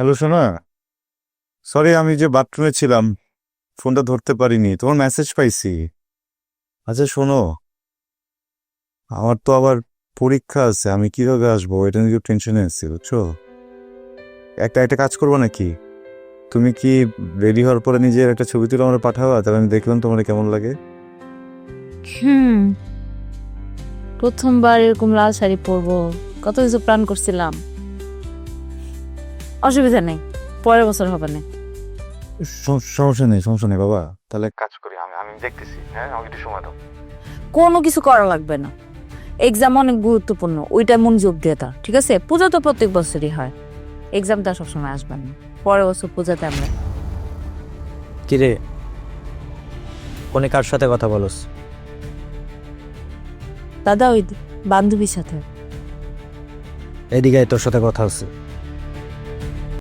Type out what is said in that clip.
Hello সোনা। Sorry আমি যে বাথরুমে ছিলাম ফোনটা ধরতে পারিনি। তোমার মেসেজ পাইছি। আচ্ছা শোনো। আমার তো আবার পরীক্ষা আছে, আমি কীভাবে আসব? এটা নিয়ে টেনশনে আছি, বুঝছ? একটা একটা কাজ করব নাকি? তুমি কি রেডি হওয়ার পরে নিজের একটা ছবি তুলে আমার পাঠাবা? তাহলে আমি দেখলাম তোমার কেমন লাগে। হুম। প্রথমবার এরকম লাল শাড়ি পরবো। কত কিছু প্ল্যান করছিলাম। অসুবিধা নেই পরের বছর হবে না। সমস্যা নেই সমস্যা নেই বাবা। তাহলে কাজ করি আমি আমি দেখতেছি হ্যাঁ? আমাকে একটু সময় দাও। কোনো কিছু করা লাগবে না। এক্সাম অনেক গুরুত্বপূর্ণ ওইটা মনোযোগ দিয়ে ঠিক আছে? পূজা তো প্রত্যেক বছরই হয়। এক্সামটা সবসময় আসবে না। পরের বছর পূজাতে আমরা কিরে? কোনে কার সাথে কথা বলস? দাদা ওই বান্ধবীর সাথে। এদিকে তোর সাথে কথা আছে